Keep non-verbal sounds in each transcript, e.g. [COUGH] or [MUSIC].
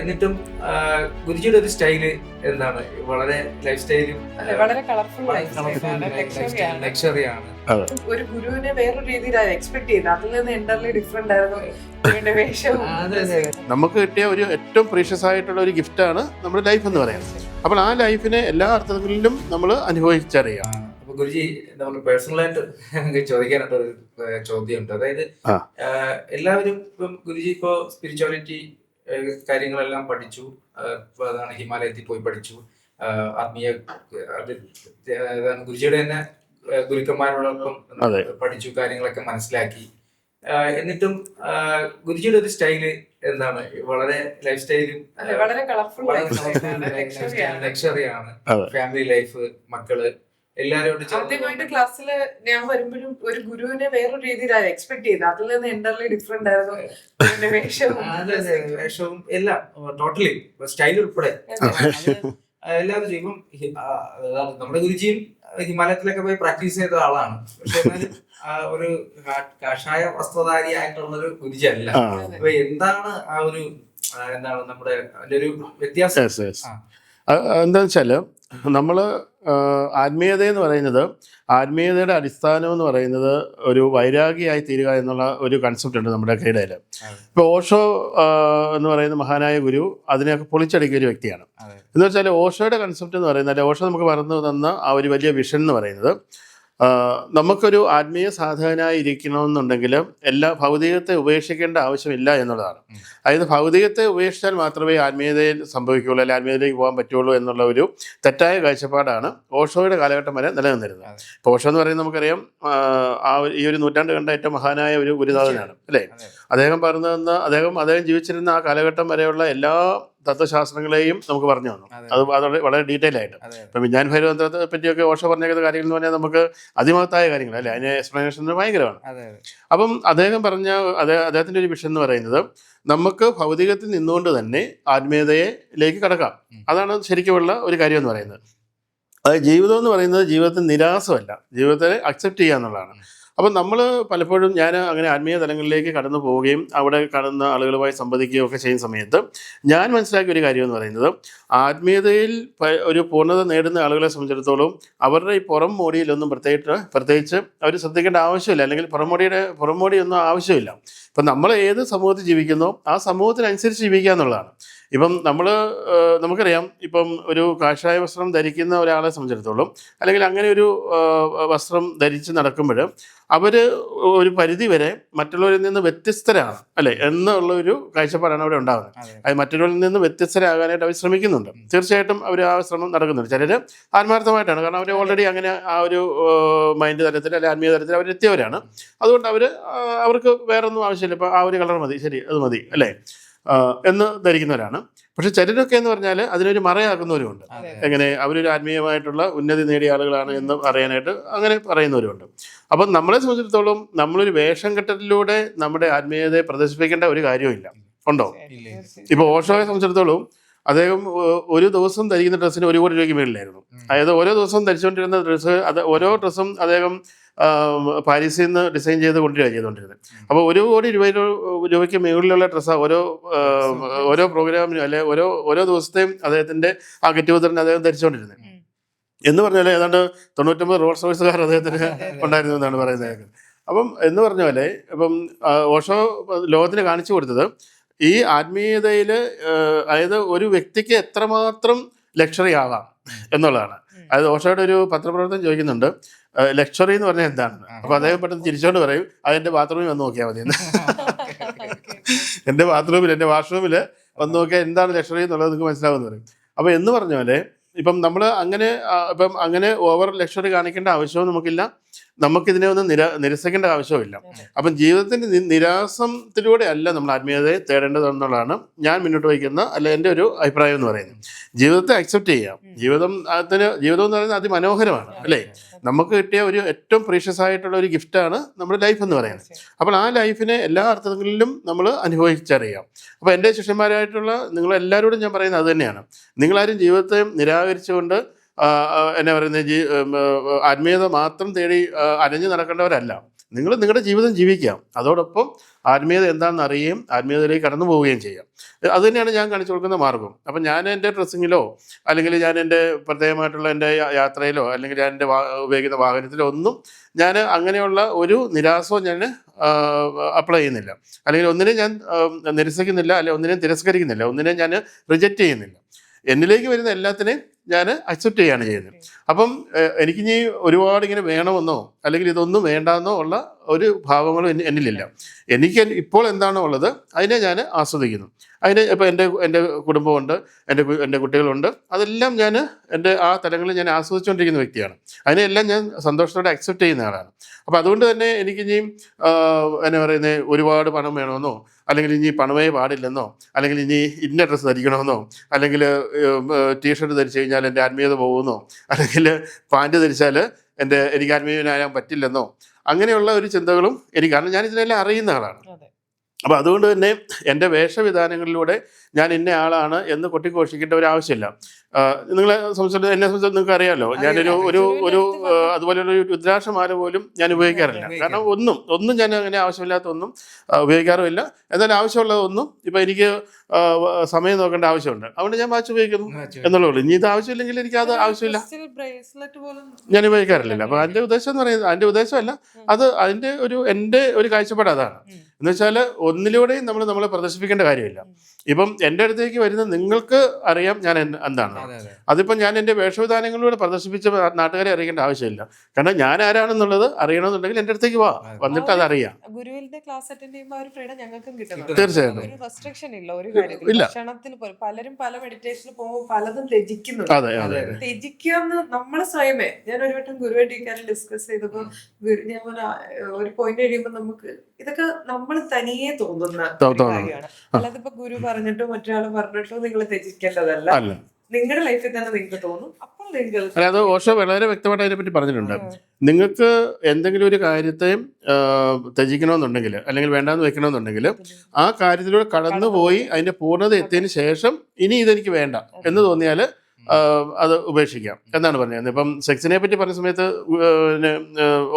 എന്നിട്ടും ഗുരുജിയുടെ ഒരു സ്റ്റൈൽ എന്താണ്? വളരെ ലൈഫ് സ്റ്റൈലും വളരെ കളർഫുൾ ലക്ഷറിയാണ് ഒരു ഗുരുവിനെ വേറൊരു രീതിയിലാണ് എക്സ്പെക്ട് ചെയ്തത് അതിൽ നിന്ന് എന്റർലി ഡിഫറെന്റ് ആയിരുന്നു വേഷവും നമുക്ക് കിട്ടിയ ഒരു ഏറ്റവും പ്രീഷ്യസ് ആയിട്ടുള്ള ഒരു ഗിഫ്റ്റ് ആണ് നമ്മുടെ ലൈഫ് എന്ന് പറയുന്നത്. അപ്പോൾ ആ ലൈഫിനെ എല്ലാ അർത്ഥങ്ങളിലും നമ്മൾ അനുഭവിച്ചറിയാം. അപ്പൊ ഗുരുജി നമ്മൾ പേഴ്സണലായിട്ട് ആയിട്ട് ചോദിക്കാനായിട്ട് ഒരു ചോദ്യമുണ്ട്. അതായത് എല്ലാവരും ഇപ്പം ഗുരുജി ഇപ്പോ സ്പിരിച്വാലിറ്റി കാര്യങ്ങളെല്ലാം പഠിച്ചു. അതാണ് ഹിമാലയത്തിൽ പോയി പഠിച്ചു. ആത്മീയ ഗുരുജിയുടെ തന്നെ ഗുരുക്കന്മാരോടൊപ്പം പഠിച്ചു കാര്യങ്ങളൊക്കെ മനസ്സിലാക്കി. എന്നിട്ടും ഗുരുജിയുടെ ഒരു സ്റ്റൈൽ എന്താണ്? വളരെ ലൈഫ് സ്റ്റൈലും വളരെ കളർഫുൾ ലക്ഷറിയാണ്. ഫാമിലി ലൈഫ് മക്കൾ ആദ്യമായിട്ട് ക്ലാസ്സിൽ ഞാൻ വരുമ്പോഴും ഒരു ഗുരുവിനെ വേറൊരു രീതിയിലാണ് എക്സ്പെക്ട് ചെയ്തത്. അതിൽ നിന്ന് എന്റർലി ഡിഫറെന്റ് ആയിരുന്നു. വേഷവും വേഷവും എല്ലാം ടോട്ടലി സ്റ്റൈൽ ഉൾപ്പെടെ. എല്ലാവരും ചെയ്യും. നമ്മുടെ ഗുരുജിയും ഹിമാലയത്തിലൊക്കെ പോയി പ്രാക്ടീസ് ചെയ്ത ആളാണ്. പക്ഷെ എന്നാലും ഒരു കഷായ വസ്ത്രധാരി ആയിട്ടുള്ള ഒരു ഗുരുജി അല്ല അപ്പൊ എന്താണ് ആ ഒരു എന്താണ് നമ്മുടെ അതിന്റെ ഒരു വ്യത്യാസം. എന്താണെന്ന് വെച്ചാൽ നമ്മൾ ആത്മീയത എന്ന് പറയുന്നത് ആത്മീയതയുടെ അടിസ്ഥാനം എന്ന് പറയുന്നത് ഒരു വൈരാഗിയായി തീരുക എന്നുള്ള ഒരു കൺസെപ്റ്റ് ഉണ്ട് നമ്മുടെ കൈടയിൽ ഇപ്പോൾ ഓഷോ എന്ന് പറയുന്ന മഹാനായ ഗുരു അതിനെയൊക്കെ പൊളിച്ചടുക്കിയ ഒരു വ്യക്തിയാണ്. എന്ന് വെച്ചാൽ ഓഷോയുടെ കൺസെപ്റ്റ് എന്ന് പറയുന്നത് ഓഷോ നമുക്ക് പറഞ്ഞു തന്ന ആ ഒരു വലിയ വിഷൻ എന്ന് പറയുന്നത് നമുക്കൊരു ആത്മീയ സാധകനായി ഇരിക്കണമെന്നുണ്ടെങ്കിൽ എല്ലാ ഭൗതികത്തെ ഉപേക്ഷിക്കേണ്ട ആവശ്യമില്ല എന്നുള്ളതാണ്. അതായത് ഭൗതികത്തെ ഉപേക്ഷിച്ചാൽ മാത്രമേ ആത്മീയതയിൽ സംഭവിക്കുകയുള്ളൂ അല്ലെങ്കിൽ ആത്മീയതയിലേക്ക് പോകാൻ പറ്റുള്ളൂ എന്നുള്ള ഒരു തെറ്റായ കാഴ്ചപ്പാടാണ് ഓഷോയുടെ കാലഘട്ടം വരെ നിലനിന്നിരുന്നത്. ഇപ്പോൾ ഓഷോ എന്ന് പറയുന്നത് നമുക്കറിയാം ആ, ആ ഈ ഒരു നൂറ്റാണ്ട് കണ്ട ഏറ്റവും മഹാനായ ഒരു ഗുരുനാഥനാണ് അല്ലേ? അദ്ദേഹം പറഞ്ഞു തന്ന അദ്ദേഹം അദ്ദേഹം ജീവിച്ചിരുന്ന ആ കാലഘട്ടം വരെയുള്ള എല്ലാ തത്വശാസ്ത്രങ്ങളെയും നമുക്ക് പറഞ്ഞു തന്നു. അതെ. അത് വളരെ ഡീറ്റെയിൽ ആയിട്ട്. ഇപ്പം വിജ്ഞാൻ ഭൈരവന്തത്തെ പറ്റിയൊക്കെ ഓഷോ പറഞ്ഞേക്കുന്ന കാര്യങ്ങൾ എന്ന് പറഞ്ഞാൽ നമുക്ക് അതിമഹത്തായ കാര്യങ്ങൾ അല്ലേ? അതിന് എക്സ്പ്ലനേഷൻ ഭയങ്കരമാണ്. അപ്പം അദ്ദേഹം പറഞ്ഞ അതേ അദ്ദേഹത്തിന്റെ ഒരു വിഷയം എന്ന് പറയുന്നത് നമുക്ക് ഭൗതികത്തിൽ നിന്നുകൊണ്ട് തന്നെ ആത്മീയതയിലേക്ക് കടക്കാം. അതാണ് ശരിക്കുമുള്ള ഒരു കാര്യം എന്ന് പറയുന്നത്. അതായത് ജീവിതം എന്ന് പറയുന്നത് ജീവിതത്തിൽ നിരാസമല്ല. ജീവിതത്തെ അക്സെപ്റ്റ് ചെയ്യുക എന്നുള്ളതാണ്. അപ്പം നമ്മൾ പലപ്പോഴും ഞാൻ അങ്ങനെ ആത്മീയ തലങ്ങളിലേക്ക് കടന്നു പോവുകയും അവിടെ കടന്ന ആളുകളുമായി സംവദിക്കുകയും ഒക്കെ ചെയ്യുന്ന സമയത്ത് ഞാൻ മനസ്സിലാക്കിയ ഒരു കാര്യം എന്ന് പറയുന്നത് ആത്മീയതയിൽ ഒരു പൂർണത നേടുന്ന ആളുകളെ സംബന്ധിച്ചിടത്തോളം അവരുടെ ഈ പുറം മോടിയിലൊന്നും പ്രത്യേകിച്ച് പ്രത്യേകിച്ച് അവർ ശ്രദ്ധിക്കേണ്ട ആവശ്യമില്ല. അല്ലെങ്കിൽ പുറമോടിയുടെ പുറമോടിയൊന്നും ആവശ്യമില്ല. ഇപ്പം നമ്മൾ ഏത് സമൂഹത്തിൽ ജീവിക്കുന്നോ ആ സമൂഹത്തിനനുസരിച്ച് ജീവിക്കുക എന്നുള്ളതാണ്. ഇപ്പം നമ്മൾ നമുക്കറിയാം ഇപ്പം ഒരു കാഷായ വസ്ത്രം ധരിക്കുന്ന ഒരാളെ സംബന്ധിച്ചിടത്തോളം അല്ലെങ്കിൽ അങ്ങനെ ഒരു വസ്ത്രം ധരിച്ച് നടക്കുമ്പോൾ അവർ ഒരു പരിധി വരെ മറ്റുള്ളവരിൽ നിന്ന് വ്യത്യസ്തരാണ് അല്ലേ? എന്നുള്ള ഒരു കാഴ്ചപ്പാടാണ് അവിടെ ഉണ്ടാകുന്നത്. അതെ. മറ്റുള്ളവരിൽ നിന്ന് വ്യത്യസ്തരാകാനായിട്ട് അവർ ശ്രമിക്കുന്നുണ്ട്. തീർച്ചയായിട്ടും അവർ ആ ശ്രമം നടക്കുന്നുണ്ട്. ചിലർ ആത്മാർത്ഥമായിട്ടാണ്. കാരണം അവർ ഓൾറെഡി അങ്ങനെ ആ ഒരു മൈൻഡ് തലത്തിൽ അല്ലെങ്കിൽ ആത്മീയ തലത്തിൽ അവരെത്തിയവരാണ്. അതുകൊണ്ട് അവർ അവർക്ക് വേറൊന്നും ആവശ്യമില്ല ഇപ്പോൾ ആ ഒരു കളർ മതി ശരി അത് മതി അല്ലേ? എന്ന് ധരിക്കുന്നവരാണ്. പക്ഷെ ചിലരൊക്കെ എന്ന് പറഞ്ഞാൽ അതിനൊരു മറയാക്കുന്നവരുമുണ്ട്. എങ്ങനെ? അവരൊരു ആത്മീയമായിട്ടുള്ള ഉന്നതി നേടിയ ആളുകളാണ് എന്ന് അറിയാനായിട്ട് അങ്ങനെ പറയുന്നവരുമുണ്ട്. അപ്പം നമ്മളെ സംബന്ധിച്ചിടത്തോളം നമ്മളൊരു വേഷം കെട്ടലിലൂടെ നമ്മുടെ ആത്മീയതയെ പ്രദർശിപ്പിക്കേണ്ട ഒരു കാര്യമില്ല ഉണ്ടോ? ഇല്ല. ഇപ്പോൾ ഓഷോയെ സംബന്ധിച്ചിടത്തോളം അദ്ദേഹം ഒരു ദിവസം ധരിക്കുന്ന ഡ്രസ്സിന് ഒരു കോടി രൂപയ്ക്ക് മേളിലായിരുന്നു. അതായത് ഓരോ ദിവസവും ധരിച്ചുകൊണ്ടിരുന്ന ഡ്രസ്സ് അത് ഓരോ ഡ്രസ്സും അദ്ദേഹം പാരീസിൽ നിന്ന് ഡിസൈൻ ചെയ്ത് കൊണ്ടുവരിക ചെയ്തുകൊണ്ടിരുന്നത്. അപ്പോൾ ഒരു കോടി രൂപ രൂപയ്ക്ക് മുകളിലുള്ള ഡ്രസ്സ് ഓരോ ഓരോ പ്രോഗ്രാമിനും അല്ലെ ഓരോ ഓരോ ദിവസത്തെയും അദ്ദേഹത്തിന്റെ ആ ഗെറ്റുഗതറിന് അദ്ദേഹം ധരിച്ചുകൊണ്ടിരുന്നത്. എന്ന് പറഞ്ഞാൽ ഏതാണ്ട് തൊണ്ണൂറ്റൊമ്പത് റോൾസ് റോയ്സുകാർ അദ്ദേഹത്തിന് ഉണ്ടായിരുന്നു എന്നാണ് പറയുന്നത് അപ്പം എന്ന് പറഞ്ഞ പോലെ ഇപ്പം ഓഷോ ലോകത്തിന് കാണിച്ചു കൊടുത്തത് ഈ ആത്മീയതയിൽ അതായത് ഒരു വ്യക്തിക്ക് എത്രമാത്രം ലക്ഷറി ആവാം എന്നുള്ളതാണ്. അതായത് ഓഷോയുടെ ഒരു പത്രപ്രവർത്തനം ചോദിക്കുന്നുണ്ട് ലക്ഷറി എന്ന് പറഞ്ഞാൽ എന്താണ്. അപ്പൊ അദ്ദേഹം പെട്ടെന്ന് തിരിച്ചോണ്ട് പറയും അതെന്റെ ബാത്റൂമിൽ വന്ന് നോക്കിയാൽ മതി. [LAUGHS] എന്റെ ബാത്റൂമിൽ എന്റെ വാഷ്റൂമിൽ വന്ന് നോക്കിയാൽ എന്താണ് ലക്ഷറി എന്നുള്ളത് നിങ്ങൾക്ക് മനസ്സിലാവുമെന്ന് പറയും. അപ്പൊ എന്ന് പറഞ്ഞ പോലെ ഇപ്പം നമ്മൾ അങ്ങനെ ഇപ്പം അങ്ങനെ ഓവർ ലക്ഷറി കാണിക്കേണ്ട ആവശ്യവും നമുക്കില്ല. നമുക്കിതിനെ ഒന്ന് നിര നിരസിക്കേണ്ട ആവശ്യമില്ല. അപ്പം ജീവിതത്തിന്റെ നിരാസത്തിലൂടെ അല്ല നമ്മൾ ആത്മീയതയെ തേടേണ്ടതെന്നുള്ളതാണ് ഞാൻ മുന്നോട്ട് വയ്ക്കുന്ന അല്ല എന്റെ ഒരു അഭിപ്രായം എന്ന് പറയുന്നത്. ജീവിതത്തെ അക്സെപ്റ്റ് ചെയ്യാം. ജീവിതം അതിന് ജീവിതം എന്ന് പറയുന്നത് അതിമനോഹരമാണ് അല്ലേ? നമുക്ക് കിട്ടിയ ഒരു ഏറ്റവും പ്രീഷ്യസ് ആയിട്ടുള്ള ഒരു ഗിഫ്റ്റാണ് നമ്മുടെ ലൈഫ് എന്ന് പറയുന്നത്. അപ്പോൾ ആ ലൈഫിനെ എല്ലാ അർത്ഥങ്ങളിലും നമ്മൾ അനുഭവിച്ചറിയാം. അപ്പോൾ എന്റെ ശിഷ്യന്മാരായിട്ടുള്ള നിങ്ങളെല്ലാവരോടും ഞാൻ പറയുന്നത് അത് തന്നെയാണ്. നിങ്ങളാരും ജീവിതത്തെ നിരാകരിച്ചുകൊണ്ട് എന്നാ പറയുന്നത് ആത്മീയത മാത്രം തേടി അലഞ്ഞു നടക്കേണ്ടവരല്ല. നിങ്ങൾ നിങ്ങളുടെ ജീവിതം ജീവിക്കാം. അതോടൊപ്പം ആത്മീയത എന്താണെന്ന് അറിയുകയും ആത്മീയതയിലേക്ക് കടന്നു പോവുകയും ചെയ്യാം. അത് തന്നെയാണ് ഞാൻ കാണിച്ചു കൊടുക്കുന്ന മാർഗം. അപ്പം ഞാൻ എന്റെ ഡ്രസ്സിങ്ങിലോ അല്ലെങ്കിൽ ഞാൻ എന്റെ പ്രത്യേകമായിട്ടുള്ള എന്റെ യാത്രയിലോ അല്ലെങ്കിൽ ഞാൻ എന്റെ ഉപയോഗിക്കുന്ന വാഹനത്തിലോ ഒന്നും ഞാൻ അങ്ങനെയുള്ള ഒരു നിരാസവും ഞാൻ അപ്ലൈ ചെയ്യുന്നില്ല. അല്ലെങ്കിൽ ഒന്നിനെ ഞാൻ നിരസിക്കുന്നില്ല അല്ലെങ്കിൽ ഒന്നിനെയും തിരസ്കരിക്കുന്നില്ല ഒന്നിനെ ഞാൻ റിജക്റ്റ് ചെയ്യുന്നില്ല. എന്നിലേക്ക് വരുന്ന എല്ലാത്തിനെയും ഞാൻ അക്സെപ്റ്റ് ചെയ്യുകയാണ് ചെയ്യുന്നത്. അപ്പം എനിക്ക് എനിക്കിനി ഒരുപാട് ഇങ്ങനെ വേണമെന്നോ അല്ലെങ്കിൽ ഇതൊന്നും വേണ്ടെന്നോ ഉള്ള ഒരു ഭാവങ്ങളും എന്നിലില്ല. എനിക്ക് ഇപ്പോൾ എന്താണോ ഉള്ളത് അതിനെ ഞാൻ ആസ്വദിക്കുന്നു. അതിന് ഇപ്പോൾ എന്റെ എന്റെ കുടുംബമുണ്ട് എന്റെ എന്റെ കുട്ടികളുണ്ട്. അതെല്ലാം ഞാൻ എന്റെ ആ തലങ്ങളിൽ ഞാൻ ആസ്വദിച്ചുകൊണ്ടിരിക്കുന്ന വ്യക്തിയാണ്. അതിനെല്ലാം ഞാൻ സന്തോഷത്തോടെ അക്സെപ്റ്റ് ചെയ്യുന്ന ആളാണ്. അപ്പോൾ അതുകൊണ്ട് തന്നെ എനിക്ക് ഇനിയും എന്നാ പറയുന്നത് ഒരുപാട് പണം വേണമെന്നോ അല്ലെങ്കിൽ ഇനി പണമേ പാടില്ലെന്നോ അല്ലെങ്കിൽ ഇനി ഇന്ന ഡ്രസ്സ് ധരിക്കണമെന്നോ അല്ലെങ്കിൽ ടീഷർട്ട് ധരിച്ചു കഴിഞ്ഞാൽ എന്റെ ആത്മീയത പോകുമെന്നോ അല്ലെങ്കിൽ പാന്റ് ധരിച്ചാൽ എന്റെ എനിക്ക് ആത്മീയനാകാൻ പറ്റില്ലെന്നോ അങ്ങനെയുള്ള ഒരു ചിന്തകളും എനിക്ക് കാരണം ഞാൻ ഇതിനെല്ലാം അറിയുന്ന ആളാണ്. അപ്പോൾ അതുകൊണ്ട് തന്നെ എന്റെ വേഷവിധാനങ്ങളിലൂടെ ഞാൻ ഇന്ന ആളാണ് എന്ന് കൊട്ടിഘോഷിക്കേണ്ട ഒരു ആവശ്യമില്ല. നിങ്ങളെ സംബന്ധിച്ചിടത്തോളം എന്നെ സംബന്ധിച്ചിടത്തോളം നിങ്ങൾക്ക് അറിയാമല്ലോ ഞാനൊരു ഒരു ഒരു അതുപോലെയുള്ള ഒരു രുദ്രാക്ഷമാല പോലും ഞാൻ ഉപയോഗിക്കാറില്ല. കാരണം ഒന്നും ഒന്നും ഞാൻ അങ്ങനെ ആവശ്യമില്ലാത്ത ഒന്നും ഉപയോഗിക്കാറുമില്ല. എന്നാൽ ആവശ്യമുള്ളതൊന്നും ഇപ്പം എനിക്ക് സമയം നോക്കേണ്ട ആവശ്യമുണ്ട്. അതുകൊണ്ട് ഞാൻ വാച്ച് ഉപയോഗിക്കുന്നു എന്നുള്ളൂ ഇനി ഇത് ആവശ്യമില്ലെങ്കിൽ എനിക്ക് അത് ആവശ്യമില്ല. ബ്രേസ്ലെറ്റ് പോലും ഞാൻ ഉപയോഗിക്കാറില്ല. അപ്പൊ അതിന്റെ ഉദ്ദേശം എന്ന് പറയുന്നത് അതിന്റെ ഉദ്ദേശമല്ല. അത് അതിന്റെ ഒരു എന്റെ ഒരു കാഴ്ചപ്പാട് അതാണ്. എന്ന് വെച്ചാൽ ഒന്നിലൂടെയും നമ്മൾ നമ്മളെ പ്രദർശിപ്പിക്കേണ്ട കാര്യമില്ല. ഇപ്പം എന്റെ അടുത്തേക്ക് വരുന്ന നിങ്ങൾക്ക് അറിയാം ഞാൻ എന്താണ്. അതെ അതെ. അതിപ്പം ഞാൻ എന്റെ വേഷവിധാനങ്ങളിലൂടെ പ്രദർശിപ്പിച്ച നാട്ടുകാരെ അറിയേണ്ട ആവശ്യമില്ല. കാരണം ഞാൻ ആരാണെന്നുള്ളത് അറിയണമെന്നുണ്ടെങ്കിൽ എന്റെ അടുത്തേക്ക് വാ. വന്നിട്ട് അത് അറിയാം. തീർച്ചയായിട്ടും. ഇല്ല. ഭക്ഷണത്തിൽ പോലും പലരും പല മെഡിറ്റേഷനിൽ പോകുമ്പോൾ പലതും ത്യജിക്കുന്നുണ്ട്. അതെ അതെ. ത്യജിക്കാന്ന് നമ്മൾ സ്വയമേ. ഞാൻ ഒരു വട്ടം ഗുരുവായിട്ട് ഡിസ്കസ് ചെയ്തപ്പോ ഗുരു ഞാൻ ഒരു പോയിന്റ് കഴിയുമ്പോൾ നമുക്ക് ഇതൊക്കെ നമ്മൾ തനിയെ തോന്നുന്ന കാര്യമാണ്. അല്ലാതെ ഇപ്പൊ ഗുരു പറഞ്ഞിട്ടോ മറ്റൊരാൾ പറഞ്ഞിട്ടോ നിങ്ങൾ ത്യജിക്കേണ്ടതല്ല. അല്ല. നിങ്ങളുടെ ലൈഫിൽ തന്നെ നിങ്ങൾക്ക് തോന്നും. അപ്പോൾ നിങ്ങൾ അല്ല അത് ഓഷോ വളരെ വ്യക്തമായിട്ട് അതിനെപ്പറ്റി പറഞ്ഞിട്ടുണ്ട്. നിങ്ങൾക്ക് എന്തെങ്കിലും ഒരു കാര്യത്തെ ത്യജിക്കണമെന്നുണ്ടെങ്കിൽ അല്ലെങ്കിൽ വേണ്ടാന്ന് വെക്കണമെന്നുണ്ടെങ്കിൽ ആ കാര്യത്തിലൂടെ കടന്നുപോയി അതിന്റെ പൂർണത എത്തിയതിന് ശേഷം ഇനി ഇതെനിക്ക് വേണ്ട എന്ന് തോന്നിയാൽ അത് ഉപേക്ഷിക്കാം. എന്നാണ് പറഞ്ഞത്? ഇപ്പം സെക്സിനെ പറ്റി പറഞ്ഞ സമയത്ത്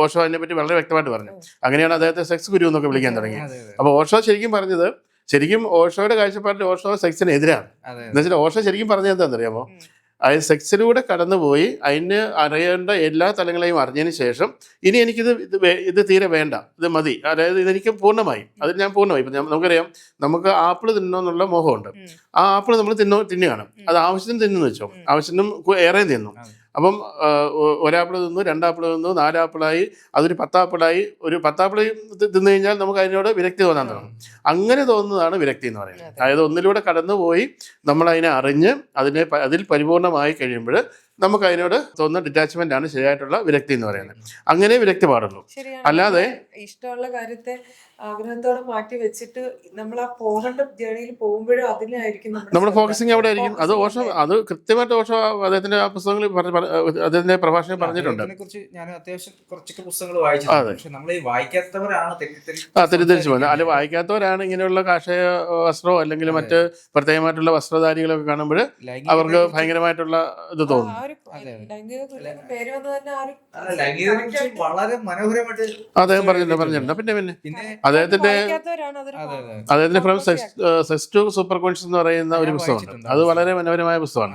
ഓഷോ അതിനെ പറ്റി വളരെ വ്യക്തമായിട്ട് പറഞ്ഞു. അങ്ങനെയാണ് അദ്ദേഹത്തെ സെക്സ് ഗുരു എന്നൊക്കെ വിളിക്കാൻ തുടങ്ങി അപ്പോൾ ഓഷോ ശരിക്കും പറഞ്ഞത് ശരിക്കും ഓഷോയുടെ കാഴ്ചപ്പാടിൽ ഓഷോ സെക്സിന് എതിരാണ് അതെ. എന്ന് വെച്ചാൽ ഓഷോ ശരിക്കും പറഞ്ഞത് എന്താണെന്നറിയാമോ? അതിന് സെക്സിലൂടെ കടന്നുപോയി അതിന് അറിയേണ്ട എല്ലാ തലങ്ങളെയും അറിഞ്ഞതിന് ശേഷം ഇനി എനിക്കിത് ഇത് ഇത് തീരെ വേണ്ട ഇത് മതി. അതായത് ഇതെനിക്ക് പൂർണമായി. അതിൽ ഞാൻ പൂർണമായി. ഇപ്പം നമുക്കറിയാം നമുക്ക് ആപ്പിൾ തിന്നണമെന്നുള്ള മോഹമുണ്ട്. ആ ആപ്പിൾ നമ്മൾ തിന്നോ തിന്നുകയാണ് അത് ആവശ്യത്തിന് തിന്നു വെച്ചോ. ആവശ്യത്തിനും ഏറെ തിന്നു. അപ്പം ഒരാപ്പിൾ ഒരാപ്പിൾ തിന്നു രണ്ടാപ്പിൾ തിന്നു നാലാപ്പിളായി അതൊരു പത്താപ്പിളായി ഒരു പത്താപ്പിൾ തിന്നു കഴിഞ്ഞാൽ നമുക്ക് അതിനോട് വിരക്തി തോന്നാൻ തുടങ്ങും. അങ്ങനെ തോന്നുന്നതാണ് വിരക്തി എന്ന് പറയുന്നത്. അതായത് ഒന്നിലൂടെ കടന്നുപോയി നമ്മൾ അതിനെ അറിഞ്ഞ് അതിനെ അതിൽ പരിപൂർണമായി കഴിയുമ്പോൾ നമുക്ക് അതിനോട് തോന്നുന്ന ഡിറ്റാച്ച്മെന്റ് ആണ് ശരിയായിട്ടുള്ള വിരക്തി എന്ന് പറയുന്നത്. അങ്ങനെ വിരക്തി പാടുള്ളൂ അല്ലാതെ- ഇഷ്ടമുള്ള കാര്യത്തെ ആഗ്രഹത്തോടെ മാറ്റി വെച്ചിട്ട് നമ്മൾ ആ പോകേണ്ട ജേണിയിൽ പോകുമ്പോഴും അതിനായിരിക്കും നമ്മുടെ ഫോക്കസിങ് അവിടെ ആയിരിക്കും. അത് ഓഷോ അത് കൃത്യമായിട്ട് ഓഷോ അദ്ദേഹത്തിന്റെ ആ പുസ്തകങ്ങളിൽ പറഞ്ഞ പറഞ്ഞ- അദ്ദേഹത്തിന്റെ പ്രഭാഷണം പറഞ്ഞിട്ടുണ്ട്. ഞാൻ അത്യാവശ്യം കുറച്ചൊക്കെ പുസ്തകങ്ങൾ വായിച്ചിട്ടുണ്ട്. പക്ഷെ നമ്മൾ ഈ വായിക്കാത്തവരാണ് തെറ്റിദ്ധരിച്ചു പോകുന്നത്. അല്ല വായിക്കാത്തവരാണ് ഇങ്ങനെയുള്ള കാഷായ വസ്ത്രമോ അല്ലെങ്കിൽ മറ്റ് പ്രത്യേകമായിട്ടുള്ള വസ്ത്രധാരികളൊക്കെ കാണുമ്പോൾ അവർക്ക് ഭയങ്കരമായിട്ടുള്ള ഇത് തോന്നും. അദ്ദേഹം പറഞ്ഞിട്ടുണ്ട് പറഞ്ഞിട്ടുണ്ട്. പിന്നെ പിന്നെ. പിന്നെ അദ്ദേഹത്തിന്റെ അദ്ദേഹത്തിന്റെ from sex to super conscious എന്ന് പറയുന്ന ഒരു പുസ്തകമാണ് പുസ്തകമുണ്ട് അത് വളരെ മനോഹരമായ പുസ്തകമാണ്.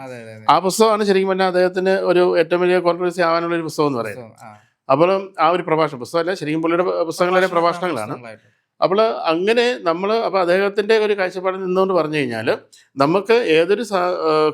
ആ പുസ്തകമാണ് ശരിക്കും പറഞ്ഞാൽ അദ്ദേഹത്തിന് ഒരു ഏറ്റവും വലിയ കോൺട്രവേഴ്സി ആവാനുള്ള ഒരു പുസ്തകം എന്ന് പറയുന്നത്. അപ്പോഴും അപ്പോൾ ആ ഒരു പ്രഭാഷണം പുസ്തകമല്ല ശരിക്കും പുള്ളിയുടെ പുസ്തകങ്ങളിലെ പ്രഭാഷണങ്ങളാണ്. അപ്പോൾ അങ്ങനെ നമ്മൾ അപ്പോൾ അദ്ദേഹത്തിന്റെ ഒരു കാഴ്ചപ്പാടിൽ നിന്നുകൊണ്ട് പറഞ്ഞു കഴിഞ്ഞാൽ നമുക്ക് ഏതൊരു സ-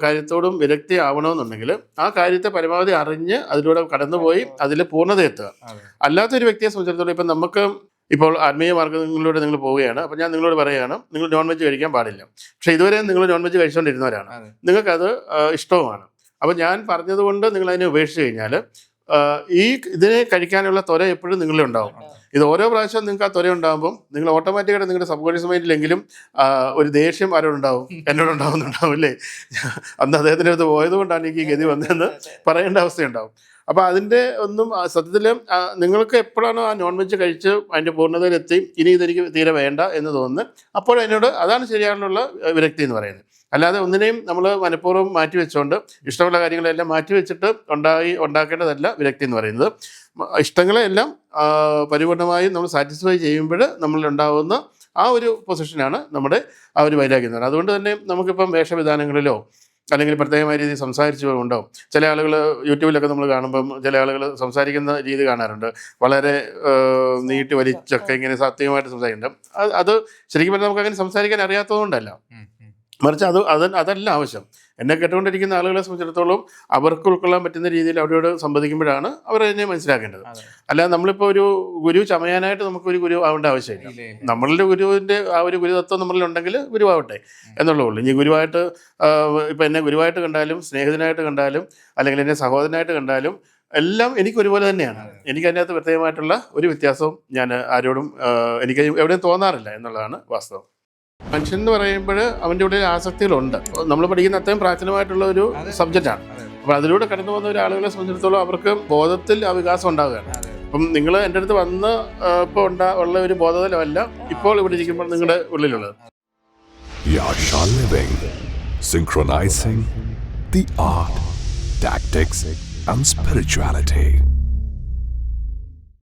കാര്യത്തോടും വിരക്തി ആവണമെന്നുണ്ടെങ്കിൽ ആ കാര്യത്തെ പരമാവധി അറിഞ്ഞ് അതിലൂടെ കടന്നുപോയി അതിൽ പൂർണത എത്തുക. അതെ. അല്ലാത്തൊരു വ്യക്തിയെ സംബന്ധിച്ചിടത്തോളം ഇപ്പം നമുക്ക് ഇപ്പോൾ ആത്മീയ മാർഗങ്ങളിലൂടെ നിങ്ങൾ പോവുകയാണ്. അപ്പം ഞാൻ നിങ്ങളോട് പറയുകയാണ് നിങ്ങൾ നോൺ വെജ് കഴിക്കാൻ പാടില്ല. പക്ഷേ ഇതുവരെ നിങ്ങൾ നോൺ വെജ് കഴിച്ചുകൊണ്ടിരുന്നവരാണ്. നിങ്ങൾക്കത് ഇഷ്ടവുമാണ്. അപ്പം ഞാൻ പറഞ്ഞതുകൊണ്ട് നിങ്ങൾ അതിനെ ഉപേക്ഷിച്ച് കഴിഞ്ഞാൽ ഈ ഇതിനെ കഴിക്കാനുള്ള ത്വര എപ്പോഴും നിങ്ങളിൽ ഉണ്ടാവും. ഇത് ഓരോ പ്രാവശ്യം നിങ്ങൾക്ക് ആ ത്വര ഉണ്ടാകുമ്പോൾ നിങ്ങൾ ഓട്ടോമാറ്റിക്കായിട്ട് നിങ്ങളുടെ സബ് കോൺഷ്യസ് മൈൻഡിലെങ്കിലും ഒരു ദേഷ്യം ആരോടുണ്ടാവും? എന്നോട് ഉണ്ടാവുന്നുണ്ടാവും അല്ലേ? അന്ന് അദ്ദേഹത്തിന്റെ അടുത്ത് പോയത് കൊണ്ടാണ് എനിക്ക് ഈ ഗതി വന്നതെന്ന് പറയേണ്ട അവസ്ഥയുണ്ടാവും. അപ്പോൾ അതിന്റെ ഒന്നും സത്യത്തിൽ നിങ്ങൾക്ക് എപ്പോഴാണോ ആ നോൺ വെജ് കഴിച്ച് അതിന്റെ പൂർണതയിലെത്തി ഇനി ഇതെനിക്ക് തീരെ വേണ്ട എന്ന് തോന്നുന്നു. അപ്പോൾ എന്നോട് അതാണ് ശരിയാണുള്ള വിരക്തി എന്ന് പറയുന്നത്. അല്ലാതെ ഒന്നിനെയും നമ്മൾ മനഃപൂർവം മാറ്റി വെച്ചുകൊണ്ട് ഇഷ്ടമുള്ള കാര്യങ്ങളെല്ലാം മാറ്റി വെച്ചിട്ട് ഉണ്ടായി ഉണ്ടാക്കേണ്ടതല്ല വിരക്തി എന്ന് പറയുന്നത്. ഇഷ്ടങ്ങളെല്ലാം പരിപൂർണമായും നമ്മൾ സാറ്റിസ്ഫൈ ചെയ്യുമ്പോൾ നമ്മളിലുണ്ടാവുന്ന ആ ഒരു പൊസിഷനാണ് നമ്മുടെ ആ ഒരു വൈരാഗ്യം എന്ന് അതുകൊണ്ട് തന്നെ നമുക്കിപ്പം വേഷവിധാനങ്ങളിലോ അല്ലെങ്കിൽ പ്രത്യേകമായ രീതിയിൽ സംസാരിച്ചു കൊണ്ടോ ചില ആളുകൾ യൂട്യൂബിലൊക്കെ നമ്മൾ കാണുമ്പം ചില ആളുകൾ സംസാരിക്കുന്ന രീതി കാണാറുണ്ട്. വളരെ നീട്ടി വലിച്ചൊക്കെ ഇങ്ങനെ സത്യമായിട്ട് സംസാരിക്കുന്നുണ്ട്. അത് ശരിക്കും പറഞ്ഞാൽ നമുക്ക് അങ്ങനെ സംസാരിക്കാൻ അറിയാത്തതുകൊണ്ടല്ല. മറിച്ച് അത് അത് അതല്ല ആവശ്യം. എന്നെ കേട്ടുകൊണ്ടിരിക്കുന്ന ആളുകളെ സംബന്ധിച്ചിടത്തോളം അവർക്ക് ഉൾക്കൊള്ളാൻ പറ്റുന്ന രീതിയിൽ അവരോട് സംവദിക്കുമ്പോഴാണ് അവർ അതിനെ മനസ്സിലാക്കേണ്ടത്. അല്ല അല്ലാതെ നമ്മളിപ്പോൾ ഒരു ഗുരു ചമയാനായിട്ട് നമുക്കൊരു ഗുരു ആവേണ്ട ആവശ്യമില്ല. നമ്മളുടെ ഗുരുവിന്റെ ആ ഒരു ഗുരുതത്വം നമ്മളിലുണ്ടെങ്കിൽ ഗുരുവാവട്ടെ എന്നുള്ളൂ ഇനി ഗുരുവായിട്ട് ഇപ്പം എന്നെ ഗുരുവായിട്ട് കണ്ടാലും സ്നേഹിതനായിട്ട് കണ്ടാലും അല്ലെങ്കിൽ എന്നെ സഹോദരനായിട്ട് കണ്ടാലും എല്ലാം എനിക്ക് ഒരുപോലെ തന്നെയാണ്. എനിക്ക് അതിനകത്ത് പ്രത്യേകമായിട്ടുള്ള ഒരു വ്യത്യാസവും ഞാൻ ആരോടും എനിക്ക് എവിടെയും തോന്നാറില്ല എന്നുള്ളതാണ് വാസ്തവം. മനുഷ്യൻ എന്ന് പറയുമ്പോൾ അവന്റെ ഉള്ളിൽ ആസക്തികളുണ്ട്. നമ്മൾ പഠിക്കുന്ന അത്രയും പ്രാചീനമായിട്ടുള്ള ഒരു സബ്ജക്റ്റ് സബ്ജക്റ്റാണ്. അപ്പോൾ അതിലൂടെ കടന്നു പോകുന്ന ഒരു ആളുകളെ സംബന്ധിച്ചിടത്തോളം അവർക്ക് ബോധത്തിൽ ആ വികാസം ഉണ്ടാവുകയാണ്. അപ്പം നിങ്ങൾ എന്റെ അടുത്ത് വന്ന് ഇപ്പോൾ ഉണ്ടാ ഉള്ള ഒരു ബോധതലമല്ല ഇപ്പോൾ ഇവിടെ ഇരിക്കുമ്പോൾ നിങ്ങളുടെ ഉള്ളിലുള്ളത്. Synchronizing the art, tactics, and spirituality.